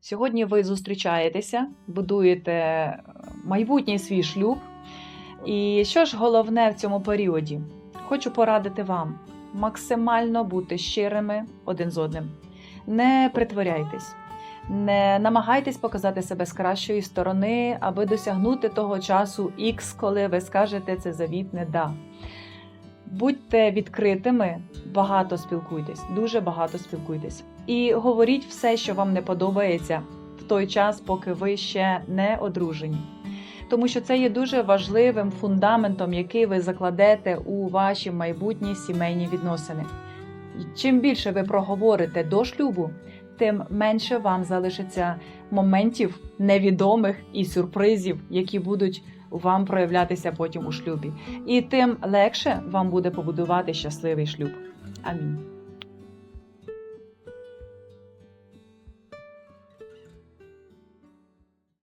Сьогодні ви зустрічаєтеся, будуєте е, майбутній свій шлюб. І що ж головне в цьому періоді? Хочу порадити вам максимально бути щирими один з одним. Не притворяйтесь, не намагайтесь показати себе з кращої сторони, аби досягнути того часу X, коли ви скажете це завітне да. Будьте відкритими, багато спілкуйтесь, дуже багато спілкуйтесь. І говоріть все, що вам не подобається в той час, поки ви ще не одружені. Тому що це є дуже важливим фундаментом, який ви закладете у ваші майбутні сімейні відносини. Чим більше ви проговорите до шлюбу, тим менше вам залишиться моментів невідомих і сюрпризів, які будуть вам проявлятися потім у шлюбі. І тим легше вам буде побудувати щасливий шлюб. Амінь.